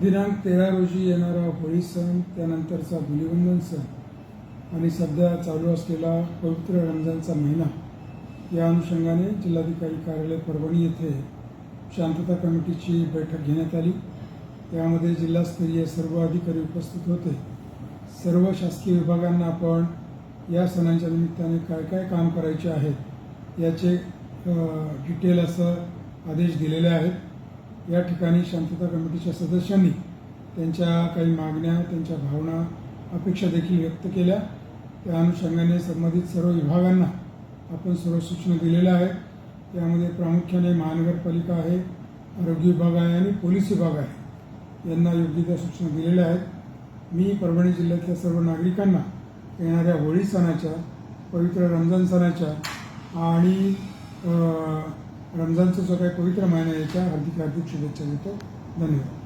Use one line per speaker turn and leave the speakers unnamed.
दिनांक तेरा रोजी येणारा होळी सण त्यानंतरचा धुलिवंदन सण आणि सध्या चालू असलेला पवित्र रमजानचा महिना. या अनुषंगाने जिल्हाधिकारी कार्यालय परभणी येथे शांतता कमिटीची बैठक घेण्यात आली. त्यामध्ये जिल्हास्तरीय सर्व अधिकारी उपस्थित होते. सर्व शासकीय विभागांना आपण या सणांच्या निमित्ताने काय काय काम करायचे आहेत याचे डिटेल असं आदेश दिलेले आहेत. या ठिकाणी शांतता कमिटीच्या सदस्यांनी त्यांच्या काही मागण्या त्यांच्या भावना अपेक्षा देखील व्यक्त केल्या. त्या अनुषंगाने संबंधित सर्व विभागांना आपण सर्व सूचना दिलेल्या आहेत. त्यामध्ये प्रामुख्याने महानगरपालिका आहे आरोग्य विभाग आहे आणि पोलीस विभाग आहे. यांना योग्य त्या सूचना दिलेल्या आहेत. मी परभणी जिल्ह्यातल्या सर्व नागरिकांना येणाऱ्या होळी सणाच्या पवित्र रमजान सणाच्या आणि रमजानचा जो काही पवित्र महिना याच्या हार्दिक हार्दिक शुभेच्छा देतो. धन्यवाद.